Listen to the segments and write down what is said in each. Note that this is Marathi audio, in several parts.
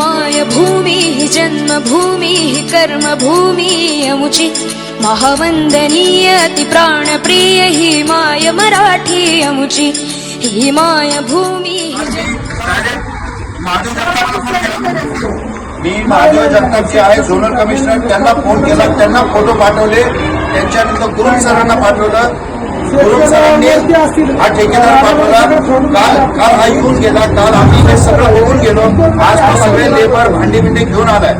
माय भूमी ही जन्मभूमी ही कर्मभूमी अमुची महावंदनीय ही माय मराठी अमुची ही माय भूमी मी महादेव जगतापचे आहे झोनल कमिशनर. त्यांना फोन केला त्यांना फोटो पाठवले. त्यांच्यानंतर गुरुम सरांना पाठवलं. गुरुम सरांनी हा ठेकेदार पाठवला. काल काल हा येऊन गेला. काल आम्ही हे सगळं गेलो. आज तो सगळे लेबर भांडी बिंडी घेऊन आलाय.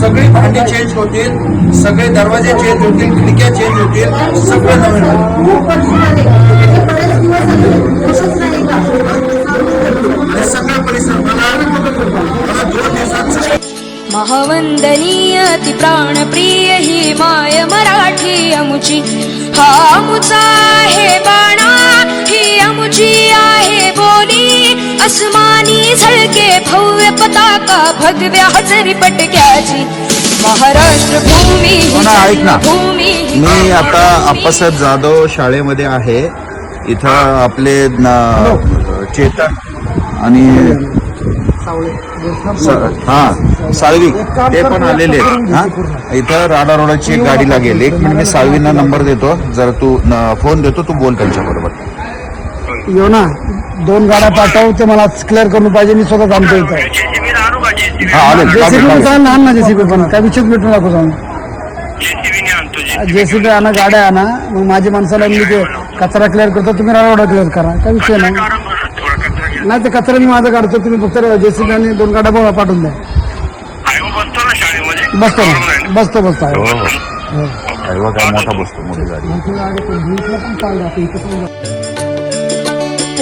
सगळी भांडी चेंज होतील सगळे दरवाजे चेंज होतील खिडक्या चेंज होतील सगळं नवीन होईल. सगळं परिसर मला दोन दिवसात सगळं महावंदनीय ती प्राणप्रिय ही माय मराठी अमुची हा मुचा आहे बाणा. भगव्या हजरी पटक्याची महाराष्ट्र भूमी हो ना, ऐक ना. भूमी मी आता अप्पासाहेब जाधव शाळेमध्ये आहे. इथं आपले न- चेतन आणि स- हा साळवी ते पण आलेले आहेत. हा? इथं राडा रोडाची एक गाडी लागेल. एक मिनिट मी साळवींना नंबर देतो. जर तू न- फोन देतो तू बोल त्यांच्याबरोबर. येऊ ना. दोन गाड्या पाठव ते मला क्लिअर करून पाहिजे. मी स्वतः थांबतो इथं. हा आले. जेसीबी चाल ना आण ना जेसीबी पण. काय विषय भेटू नको जाऊन जेसीबी आणा गाड्या आणा. मग माझ्या माणसाला मी ते कचरा क्लिअर करतो तुम्ही राडा क्लिअर करा. काय विषय नाही. नाही ते कचरा मी माझा काढतो तुम्ही फक्त जेसीबी आणि दोन गाड्या बघा पाठवून द्या. बसतो ना शाळेमध्ये? बसतो ना. बसतो बसतो. हो. हो काय बघ, काय मोठा बसतो मोठी गाडी.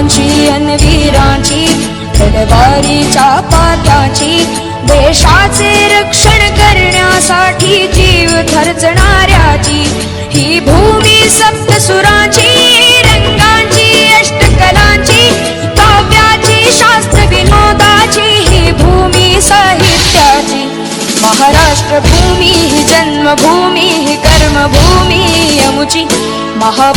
योद्ध्यांची अन वीरांची तलवारीच्या पात्याची देशाचे रक्षण करण्यासाठी जीव थरचणाऱ्याची ही भूमी सप्तसुराची रंगांची अष्टकलांची काव्याची शास्त्र विनोदाची ही भूमी साहित्याची. महाराष्ट्र भूमी ही जन्मभूमी ही कर्मभूमी अमुची महा